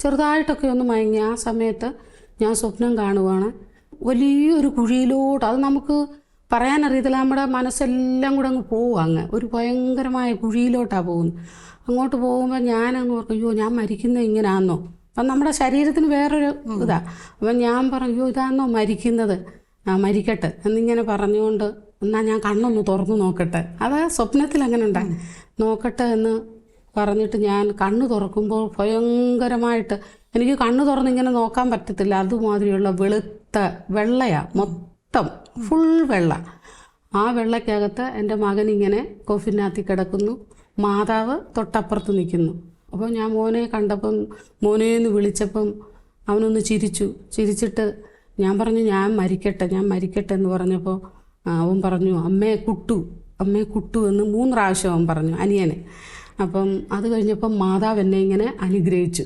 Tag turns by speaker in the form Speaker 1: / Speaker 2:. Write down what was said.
Speaker 1: ചെറുതായിട്ടൊക്കെ ഒന്ന് മയങ്ങി ആ സമയത്ത് ഞാൻ സ്വപ്നം കാണുവാണ്. വലിയൊരു കുഴിയിലോട്ട് അത് നമുക്ക് പറയാനറിയത്തില്ല നമ്മുടെ മനസ്സെല്ലാം കൂടെ അങ്ങ് പോവും അങ്ങ്. ഒരു ഭയങ്കരമായ കുഴിയിലോട്ടാണ് പോകുന്നത്. അങ്ങോട്ട് പോകുമ്പോൾ ഞാനങ്ങ് ഓർക്കും അയ്യോ ഞാൻ മരിക്കുന്നത് ഇങ്ങനാന്നോ? അപ്പം നമ്മുടെ ശരീരത്തിന് വേറൊരു ഇതാ. അപ്പം ഞാൻ പറഞ്ഞു അയ്യോ ഇതാണെന്നോ മരിക്കുന്നത്? ആ മരിക്കട്ടെ എന്നിങ്ങനെ പറഞ്ഞുകൊണ്ട് എന്നാൽ ഞാൻ കണ്ണൊന്ന് തുറന്നു നോക്കട്ടെ. അത് സ്വപ്നത്തിൽ അങ്ങനെ ഉണ്ടായി നോക്കട്ടെ എന്ന് പറഞ്ഞിട്ട് ഞാൻ കണ്ണ് തുറക്കുമ്പോൾ ഭയങ്കരമായിട്ട് എനിക്ക് കണ്ണ് തുറന്ന് ഇങ്ങനെ നോക്കാൻ പറ്റത്തില്ല. അതുമാതിരിയുള്ള വെളുത്ത വെള്ളയാണ് മൊത്തം ഫുൾ വെള്ള. ആ വെള്ളക്കകത്ത് എന്റെ മകൻ ഇങ്ങനെ കോഫിനകത്ത് കിടക്കുന്നു. മാതാവ് തൊട്ടപ്പുറത്ത് നിൽക്കുന്നു. അപ്പോൾ ഞാൻ മോനെ കണ്ടപ്പം മോനെ എന്ന് വിളിച്ചപ്പം അവനൊന്ന് ചിരിച്ചു. ചിരിച്ചിട്ട് ഞാൻ പറഞ്ഞു ഞാൻ മരിക്കട്ടെ ഞാൻ മരിക്കട്ടെ എന്ന് പറഞ്ഞപ്പോൾ അവൻ പറഞ്ഞു അമ്മയെ കുട്ടു അമ്മയെ കുട്ടു എന്ന് മൂന്ന് പ്രാവശ്യം അവൻ പറഞ്ഞു അനിയനെ. അപ്പം അത് കഴിഞ്ഞപ്പം മാതാവ് എന്നെ ഇങ്ങനെ അനുഗ്രഹിച്ചു.